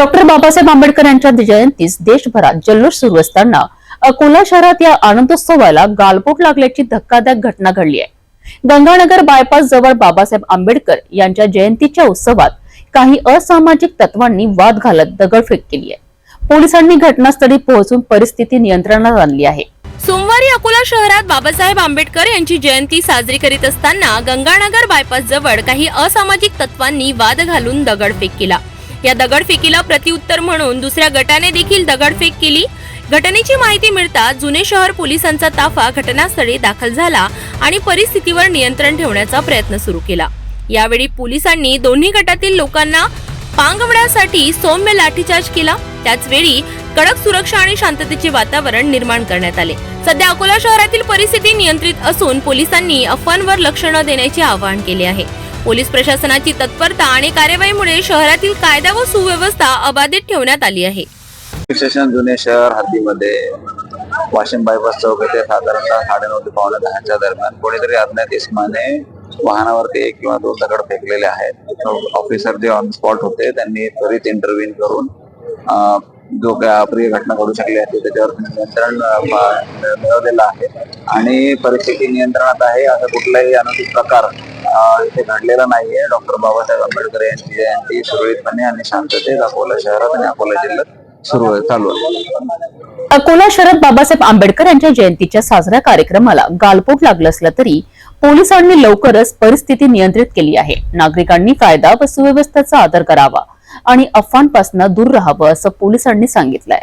Doctor Babasaheb Ambedkar यांच्या जयंतीस देशभरात जल्लोष सुरू असताना अकोला शहरात या आनंदोत्सवाला गालबोट लागल्याची धक्कादायक घटना घडली आहे. गंगानगर बायपास जवळ बाबासाहेब आंबेडकर यांच्या जयंतीच्या उत्सवात काही असामाजिक तत्वांनी वाद घालत दगडफेक केली आहे. पोलिसांनी घटनास्थळी पोहोचून परिस्थिती नियंत्रणात आणली आहे. सोमवारी अकोला शहरात बाबासाहेब आंबेडकर यांची जयंती साजरी करीत असताना गंगानगर बायपास जवळ काही असामाजिक तत्वांनी वाद घालून दगडफेक केला. या दगडफेकीला प्रत्युत्तर म्हणून दुसऱ्या गटाने देखील दगडफेक केली. घटनेची माहिती मिळताच जुने शहर पोलिसांचा ताफा घटनास्थळी दाखल झाला आणि परिस्थितीवर नियंत्रण ठेवण्याचा प्रयत्न सुरू केला. यावेळी पोलिसांनी दोन्ही गटातील लोकांना पांगवण्यासाठी सौम्य लाठीचार्ज केला. त्याचवेळी कडक सुरक्षा आणि शांततेचे वातावरण निर्माण करण्यात आले. सध्या अकोला शहरातील परिस्थिती नियंत्रित असून पोलिसांनी अफवांवर लक्ष न देण्याचे आवाहन केले आहे. पोलीस प्रशासनाची तत्परता आणि कार्यवाहीमुळे शहरातील कायदा व सुव्यवस्था अबाधित ठेवण्यात आली आहे. स्टेशन जुने शहर हद्दीमध्ये वाशिम बायपास चौक येथे साधारणतः साडेनऊ ते पावणे दहाच्या दरम्यान कोणीतरी अज्ञात इसमाने वाहनावरती एक किंवा दोन दगड फेकलेले आहेत. ऑफिसर जे ऑन स्पॉट होते त्यांनी त्वरित इंटरव्ह्यू करून जो काय अप्रिय घटना घडू शकली असते त्याच्यावर नियंत्रण मिळवलेलं आहे. आणि परिस्थिती नियंत्रणात आहे असं कुठलाही अनुचित प्रकार इथे घडलेला नाहीये. डॉक्टर बाबासाहेब आंबेडकर यांची जयंती सुरळीतपणे आणि शांततेत अकोला शहरात आणि अकोला जिल्ह्यात सुरू आहे चालू आहे. अकोला शहरात बाबासाहेब आंबेडकर यांच्या जयंतीच्या साजऱ्या कार्यक्रमाला गालपोट लागलं असलं तरी पोलिसांनी लवकरच परिस्थिती नियंत्रित केली आहे. नागरिकांनी कायदा व सुव्यवस्थेचा आदर करावा आणि अफवांपासून दूर राहावं असं पोलिसांनी सांगितलंय.